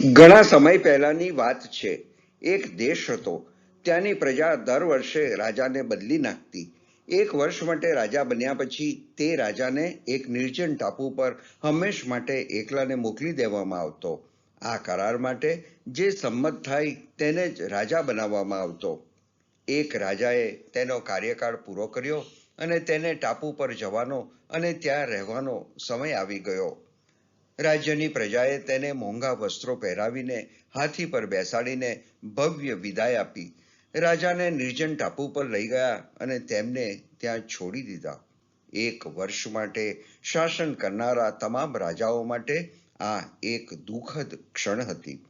ઘણા સમય પહેલાની વાત છે. એક દેશ હતો. ત્યાંની પ્રજા દર વર્ષે રાજાને બદલી નાખતી. એક વર્ષ માટે રાજા બન્યા પછી તે રાજાને એક નિર્જન ટાપુ પર હંમેશ માટે એકલાને મોકલી દેવામાં આવતો. આ કરાર માટે જે સંમત થાય તેને જ રાજા બનાવવામાં આવતો. એક રાજાએ તેનો કાર્યકાળ પૂરો કર્યો અને તેને ટાપુ પર જવાનો અને ત્યાં રહેવાનો સમય આવી ગયો. રાજ્યની પ્રજાએ તેને મોંઘા વસ્ત્રો પહેરાવીને હાથી પર બેસાડીને ભવ્ય વિદાય આપી. રાજાને નિર્જન ટાપુ પર લઈ ગયા અને તેમને ત્યાં છોડી દીધા. એક વર્ષ માટે શાસન કરનારા તમામ રાજાઓ માટે આ એક દુઃખદ ક્ષણ હતી.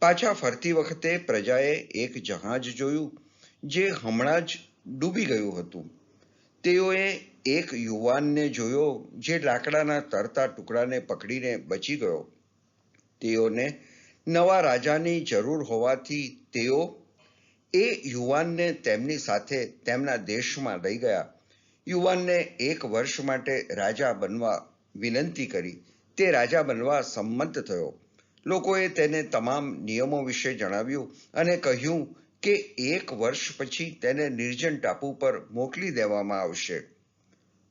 પાછા ફરતી વખતે પ્રજાએ એક જહાજ જોયું, જે હમણાં જ ડૂબી ગયું હતું. તેઓએ એક યુવાનને જોયો, જે લાકડાના તરતા ટુકડાને પકડીને બચી ગયો. તેઓને નવા રાજાની જરૂર હોવાથી તેઓ એ યુવાનને તેમની સાથે તેમના દેશમાં લઈ ગયા. યુવાનને એક વર્ષ માટે રાજા બનવા વિનંતી કરી. તે રાજા બનવા સંમત થયો. લોકોએ તેને તમામ નિયમો વિશે જણાવ્યું અને કહ્યું કે એક વર્ષ પછી તેને નિર્જન ટાપુ પર મોકલી દેવામાં આવશે.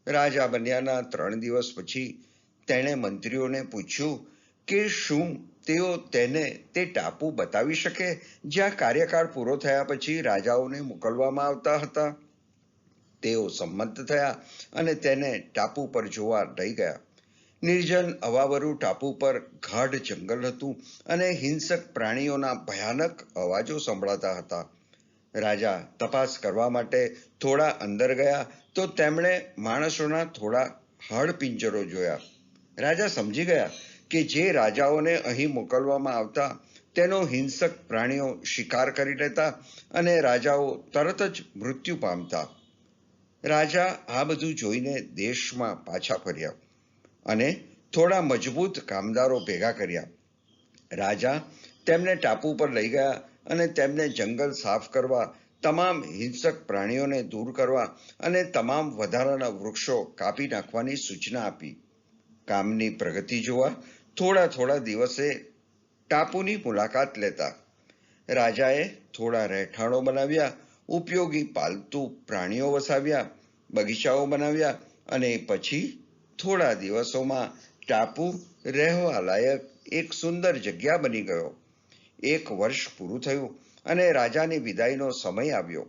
રાજા બન્યાના ત્રણ દિવસ પછી તેણે મંત્રીઓને પૂછ્યું કે શું તેઓ તેને તે ટાપુ બતાવી શકે જ્યાં કાર્યકાળ પૂરો થયા પછી રાજાઓને મોકલવામાં આવતા હતા? તેઓ સંમત થયા અને તેને ટાપુ પર જોવા લઈ ગયા. નિર્જન અવાવરુ ટાપુ પર ગાઢ જંગલ હતું અને હિંસક પ્રાણીઓના ભયાનક અવાજો સંભળાતા હતા. રાજા તપાસ કરવા માટે થોડા અંદર ગયા તો તેમણે માણસોના થોડા હાડપિંજરો જોયા. રાજા સમજી ગયા કે જે રાજાઓને અહીં મોકલવામાં આવતા તેનો હિંસક પ્રાણીઓ શિકાર કરી લેતા અને રાજાઓ તરત જ મૃત્યુ પામતા. રાજા આ બધું જોઈને દેશમાં પાછા ફર્યા અને થોડા મજબૂત કામદારો ભેગા કર્યા. રાજા તેમને ટાપુ પર લઈ ગયા અને તેમને જંગલ સાફ કરવા, તમામ હિંસક પ્રાણીઓને દૂર કરવા અને તમામ વધારાના વૃક્ષો કાપી નાખવાની સૂચના આપી. કામની પ્રગતિ જોવા થોડા થોડા દિવસે ટાપુની મુલાકાત લેતા. રાજાએ થોડા રહેઠાણો બનાવ્યા, ઉપયોગી પાલતુ પ્રાણીઓ વસાવ્યા, બગીચાઓ બનાવ્યા અને પછી થોડા દિવસોમાં ટાપુ રહેવા લાયક એક સુંદર જગ્યા બની ગયો. એક વર્ષ પૂરું થયું અને રાજાની વિદાયનો સમય આવ્યો.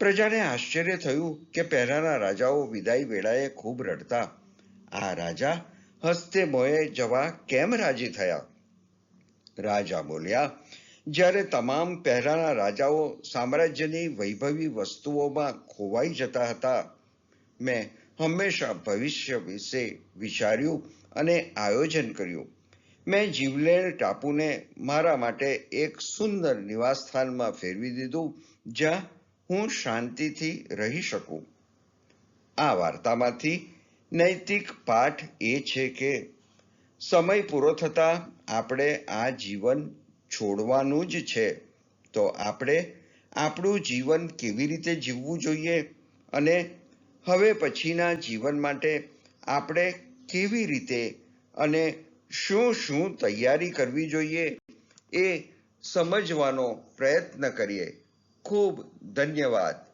પ્રજાને આશ્ચર્ય થયું કે પહેલાના રાજાઓ વિદાય વેળાએ ખૂબ રડતા. આ રાજા હસ્તે મોએ જવા કેમ રાજી થયા? રાજા બોલ્યા, જ્યારે તમામ પહેલાના રાજાઓ સામ્રાજ્યની વૈભવી વસ્તુઓમાં ખોવાઈ જતા હતા, મેં હંમેશા ભવિષ્ય વિશે વિચાર્યું અને આયોજન કર્યું. મેં જીવલેણ ટાપુને મારા માટે એક સુંદર નિવાસસ્થાનમાં ફેરવી દીધું, જ્યાં હું શાંતિથી રહી શકું. આ વાર્તામાંથી નૈતિક પાઠ એ છે કે, સમય પૂરો થતાં આપણે આ જીવન છોડવાનું જ છે. તો આપણે આપણું જીવન કેવી રીતે જીવવું જોઈએ અને હવે પછીના જીવન માટે આપણે કેવી રીતે અને શું શું તૈયારી કરવી જોઈએ એ સમજવાનો પ્રયત્ન કરીએ. ખૂબ ધન્યવાદ.